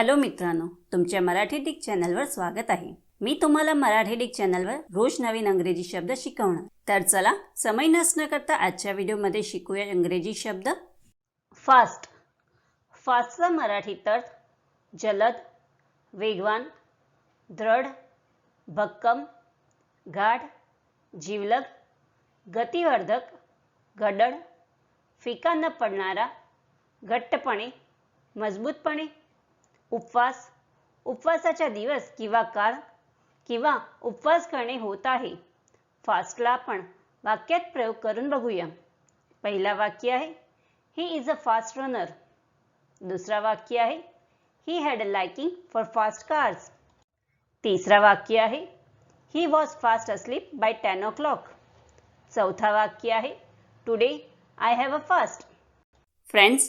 Hello मित्रांनो तुमच्या Marathi Dick चॅनलवर स्वागत आहे. मी तुम्हाला मराठी डिक चॅनलवर रोज नवीन अंग्रेजी शब्द शिकवणार. तर चला समय नसणं करता आजच्या व्हिडिओमध्ये शिकूया इंग्रजी शब्द. फास्ट फास्टचा मराठी अर्थ जलद वेगवान दृढ भक्कम गाढ जीवलग गतिवर्धक गडद फिका न पडणारा घट्टपणे मजबूतपणे उपवास उपवासाचा दिवस किंवा काळ किंवा उपवास करणे होत आहे. फास्टला आपण वाक्यात प्रयोग करून बघूया. पहिला वाक्य आहे he is a fast runner दुसरा वाक्य आहे he had a liking for fast cars तिसरा वाक्य आहे he was fast asleep by ten o'clock चौथा वाक्य आहे today I have a fast friends